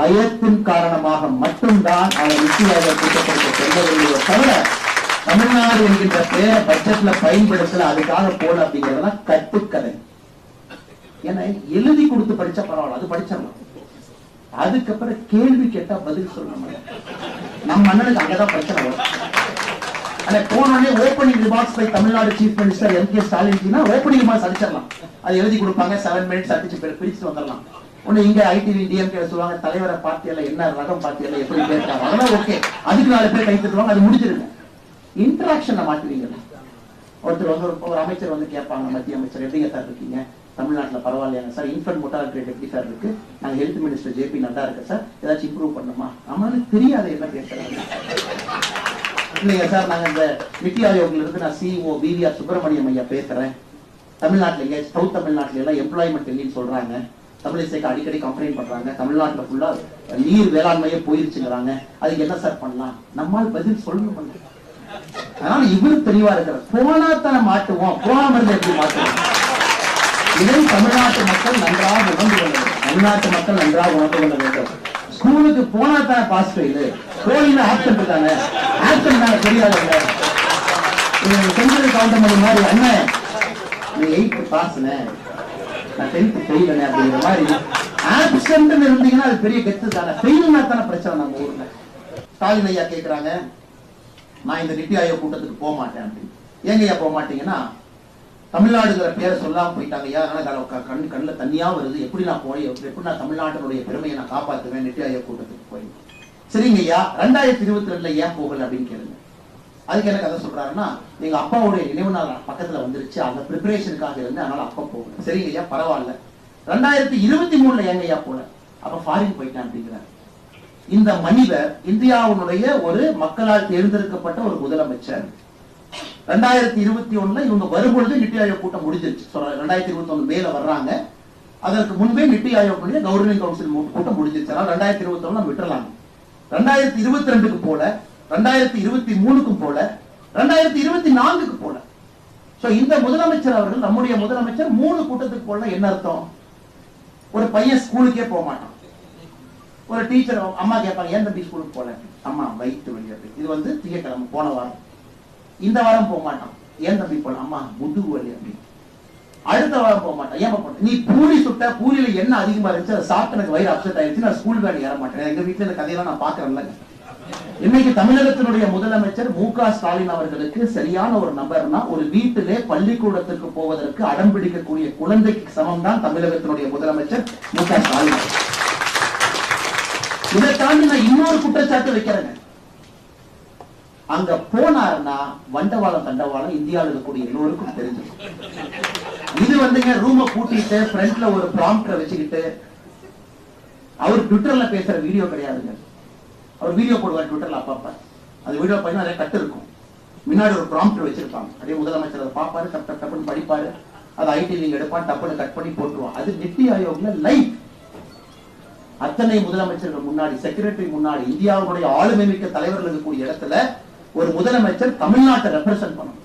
பயத்தின் காரணமாக மட்டும்தான் அவர் நிச்சயமாக கூட்டப்படுத்த கூட்டத்திற்கு தவிர தமிழ்நாடு என்கின்ற பேரை பட்ஜெட்ல பயன்படுத்தல அதுக்காக போல அப்படிங்கறதெல்லாம் கட்டுக்கதை. ஏன்னா எழுதி கொடுத்து படிச்சா பரவாயில்ல அது படிச்சிடலாம். அதுக்கப்புறம் கேள்வி கேட்டா பதில் சொல்லணும் நம்ம அண்ணனுக்கு அங்கதான் பிரச்சனை வரும். ஆனா போனோடனே opening remarks by Tamil Nadu chief minister M K Stalin opening remarks அடிச்சிடலாம். அது எழுதி கொடுப்பாங்க செவன் மினிட்ஸ் அடிச்சு பிரி- பிரிச்சு வந்துடலாம். ஒண்ணு இங்க ஐடிவி டிஎம்கே சொல்லுவாங்க தலைவரை பார்ட்டியல்ல என்ன ரகம் பார்ட்டியல்ல எப்படி பேசுறாங்க? அதெல்லாம் ஓகே அதுக்கு நாலு பேர் கை தட்டுவாங்க அது முடிஞ்சிருங்க. இன்டராக்ஷனை மாட்டுவீங்கல்ல. ஒருத்தர் வந்து ஒரு- ஒரு அமைச்சர் வந்து கேட்பாங்க மத்திய அமைச்சர் எப்படிங்க சார் இருக்கீங்க? தமிழ்நாட்டில் பரவாயில்லையாங்க சார் இன்ஃபன்ட் மொட்டாலிட்டி ரேட் எப்படி சார் இருக்கு? நாங்க ஹெல்த் மினிஸ்டர் ஜேபி நட்டா இருக்கு சார் ஏதாச்சும் இம்ப்ரூவ் பண்ணுமா? நம்மளுக்கு தெரியாத என்ன பேசுறாங்க. இல்லைங்க சார் நாங்க இந்த நித்தி ஆயோக்ல இருந்து நான் சிஇஓ பிவிஆர் சுப்பிரமணியம் ஐயா பேசுறேன். தமிழ்நாட்டில் எங்க சவுத் தமிழ்நாட்டில எல்லாம் எம்ப்ளாய்மெண்ட் இல்லைன்னு சொல்றாங்க. தமிழிசைக்கு அடிக்கடி கம்ப்ளைண்ட் பண்றாங்க. தமிழ்நாட்டுல ஃபுல்லா நீர் வேளாண்மையே போயிருச்சுங்கிறாங்க. அதுக்கு என்ன சார் பண்ணலாம்? நம்மால் பதில் சொல்லணும் அதனால இவரு தெளிவா இருக்கிறார். போனா தானே மாட்டுவோம். போகாம இருந்தா எப்படி மாட்டுவோம் இதை தமிழ்நாட்டு மக்கள் நன்றாக உணர்ந்து கொள்ள வேண்டும். தமிழ்நாட்டு மக்கள் நன்றாக உணர்ந்து கொள்ள வேண்டும். ஸ்கூலுக்கு போனா தானே பாஸ் ஃபெயில் போலினா ஆப்ஷன் இருக்காங்க. ஆப்சன்ட் தானே தெரியாதுங்க செஞ்சது கவுண்டமணி மாதிரி அண்ணன் நீ எயித்து பாஸ்னே நான் டென்த் ஃபெயிலனே அப்படிங்கிற மாதிரி. ஆப்சன்ட் இருந்தீங்கன்னா அது பெரிய கெத்து தானே. ஃபெயில்னா தானே பிரச்சனை நம்ம ஊர்ல. ஸ்டாலின் ஐயா கேக்குறாங்க நான் இந்த நித்தி ஆயோக் கூட்டத்துக்கு போக மாட்டேன் அப்படின்னு. ஏங்க ஐயா போக மாட்டீங்கன்னா தமிழ்நாடுங்கிற பேரை சொல்லாம போயிட்டாங்க ஐயா. அதனால அதுல கண் கண்ணுல தண்ணியா வருது. எப்படி நான் போய் எப்படி நான் தமிழ்நாட்டினுடைய பெருமையை நான் காப்பாத்துவேன் நித்தி ஆயோக் கூட்டத்துக்கு போய்? சரிங்க ஐயா ரெண்டாயிரத்தி இருபத்தி ரெண்டுல ஏன் போகல அப்படின்னு கேளுங்க. அதுக்கு என்ன கதை சொல்றாருன்னா எங்க அப்பாவுடைய நினைவு நாள் பக்கத்துல வந்துருச்சு. அந்த ப்ரிப்பரேஷனுக்காக இருந்து அதனால அப்பா போகல. சரிங்க ஐயா பரவாயில்ல. ரெண்டாயிரத்தி இருபத்தி மூணுல எங்க ஐயா போல? அப்ப ஃபாரின் போயிட்டேன் அப்படிங்கிறார். இந்த மனிதர் இந்தியாவினுடைய ஒரு மக்களால் தேர்ந்தெடுக்கப்பட்ட ஒரு முதலமைச்சர். ரெண்டாயிரத்தி இருபத்தி ஒண்ணுல இவங்க வரும்பொழுது நித்தி ஆயோக் கூட்டம் முடிஞ்சிருச்சு. ரெண்டாயிரத்தி இருபத்தி ஒண்ணு மேல வர்றாங்க. அதற்கு முன்பே நித்தி ஆயோக் கவர்னிங் கவுன்சில் கூட்டம் முடிஞ்சிருச்சு. அதனால ரெண்டாயிரத்தி இருபத்தி ஒண்ணு விட்டுறலாம் ரெண்டாயிரத்தி இருபத்தி ரெண்டுக்கு போல ரெண்டாயிரத்தி இருபத்தி மூணுக்கும் போல ரெண்டாயிரத்தி இருபத்தி நான்குக்கு போல. சோ இந்த முதலமைச்சர் அவர்கள் நம்முடைய முதலமைச்சர் மூணு கூட்டத்துக்கு போல என்ன அர்த்தம்? ஒரு பையன் ஸ்கூலுக்கே போக மாட்டான். ஒரு டீச்சர் அம்மா கேட்பாங்க ஏன் தம்பி ஸ்கூலுக்கு போல? அம்மா வயிற்று வலி இது வந்து திங்கக்கிழமை போன வாரம். இந்த வாரம் போக மாட்டான். ஏன் தம்பி போல? அம்மா முதுகு வலி அப்படி. அடுத்த வாரம் போக மாட்டான். ஏன் போக நீ பூரி சுட்ட பூரியில என்ன அதிகமா இருந்துச்சு அதை சாப்பிட்டு எனக்கு வயிறு அப்செட் ஆயிடுச்சு நான் ஸ்கூல் வேலை ஏற மாட்டேன். எங்க வீட்டுல இந்த கதையெல்லாம் நான் பாக்குறேன்ல இன்னைக்கு தமிழகத்தினுடைய முதலமைச்சர் மு க ஸ்டாலின் அவர்களுக்கு சரியான ஒரு நபர்னா ஒரு வீட்டிலே பள்ளிக்கூடத்திற்கு போவதற்கு அடம் பிடிக்கக்கூடிய குழந்தைக்கு சமம் தான் தமிழகத்தினுடைய முதலமைச்சர் மு க ஸ்டாலின். இதை தாண்டி நான் இன்னொரு குற்றச்சாட்டு வைக்கிறேங்க. அங்க போனாருன்னா வண்டவாளம் தண்டவாளம் இந்தியாவில் இருக்கக்கூடிய எல்லோருக்கும் தெரிஞ்சு இது வந்துங்க ரூம கூட்டிட்டு ஃப்ரண்ட்ல ஒரு ப்ராம்ப்டர் வச்சுக்கிட்டு அவர் ட்விட்டர்ல பேசுற வீடியோ கிடையாதுங்க. அவர் வீடியோ போடுவார் ட்விட்டர்ல அப்பப்ப. அந்த வீடியோ பார்த்தீங்கன்னா நிறைய கட்டு இருக்கும். முன்னாடி ஒரு ப்ராம்ப்டர் வச்சிருப்பாங்க. அப்படியே முதலமைச்சர் அதை பார்ப்பாரு டப் டப் டப்புன்னு படிப்பாரு. அதை ஐடி லிங்க் எடுப்பான் டப்புன்னு கட் பண்ணி போட்டுருவான் அது நித்தி ஆயோக்ல லைவ் அத்தனை முதலமைச்சர்கள் முன்னாடி செக்ரட்டரி முன்னாடி இந்தியாவுடைய ஆளுமை மிக்க தலைவர்கள் இருக்கக்கூடிய இடத்துல ஒரு முதலமைச்சர் தமிழ்நாட்டை ரெப்ரசென்ட் பண்ணணும்.